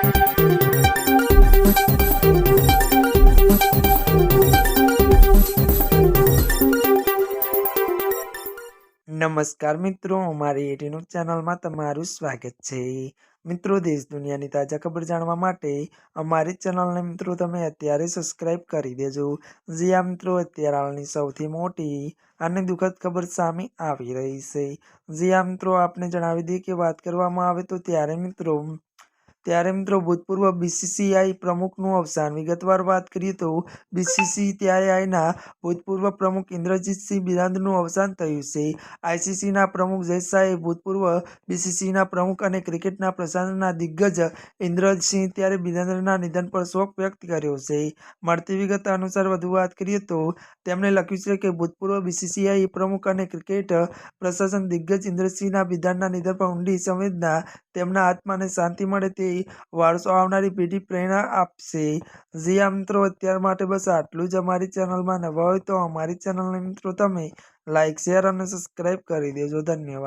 નમસ્કાર મિત્રો, અમારી એટીનું ચેનલમાં તમારું સ્વાગત છે. મિત્રો, દેશ દુનિયાની તાજા ખબર જાણવા માટે અમારી ચેનલને મિત્રો તમે અત્યારે સબસ્ક્રાઈબ કરી દેજો. જ્યાં મિત્રો, અત્યારે હાલની સૌથી મોટી અને દુઃખદ ખબર સામે આવી રહી છે. જ્યાં મિત્રો, આપને જણાવી દઈએ કે વાત કરવામાં આવે તો ત્યારે મિત્રો ત્યારે મિત્રો ભૂતપૂર્વ બીસીસીઆઈ પ્રમુખનું અવસાન. વિગતવાર વાત કરીએ તો બીસીસીઆઈના ભૂતપૂર્વ પ્રમુખ ઇન્દ્રજીતસિંહ બિરાંદનું અવસાન થયું છે. આઈસીસીના પ્રમુખ જયસાએ ભૂતપૂર્વ બીસીસીના પ્રમુખ અને ક્રિકેટના પ્રસારણના દિગ્ગજ ઇન્દ્રજસિંહ ત્યારે બિરાંદના નિધન પર શોક વ્યક્ત કર્યો છે. મળતી વિગત અનુસાર વધુ વાત કરીએ તો તેમણે લખ્યું છે કે ભૂતપૂર્વ બીસીસીઆઈ પ્રમુખ અને ક્રિકેટ પ્રશાસન દિગ્ગજ ઇન્દ્રસિંહના બિધાનના નિધન પર ઊંડી સંવેદના તેમના આત્માને શાંતિ મળે તે વારસો આવનારી પેઢી પ્રેરણા આપશે. જીયા મિત્રો, અત્યાર માટે બસ આટલું જ અમારી ચેનલમાં નવા હોય તો અમારી ચેનલને મિત્રો તમે લાઇક શેર અને સબસ્ક્રાઈબ કરી દેજો. ધન્યવાદ.